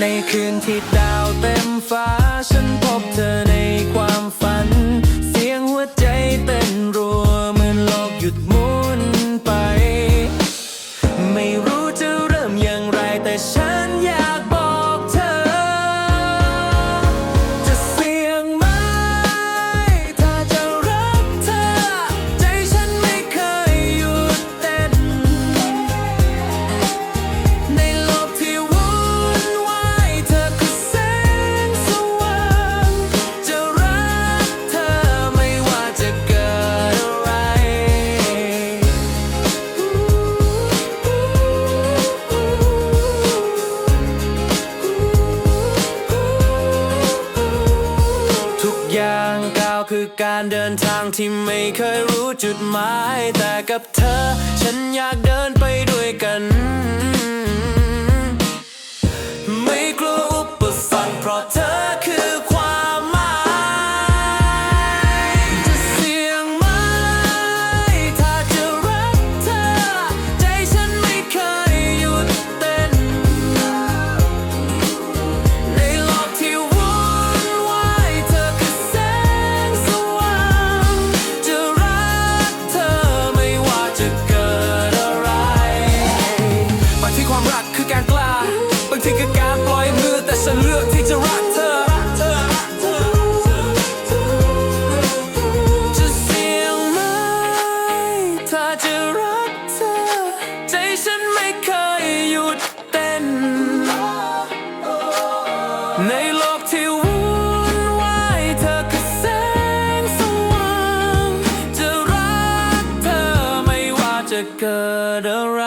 ในคืนที่ดาวเต็มฟ้า ฉันพบเธอในความฝัน การเดินทางที่ไม่เคยรู้จุดหมาย แต่กับเธอ ฉันอยากเดินไปด้วยกัน ในโลกที่วุ่นวายเธอคือแสงสว่างจะรักเธอไม่ว่าจะเกิดอะไร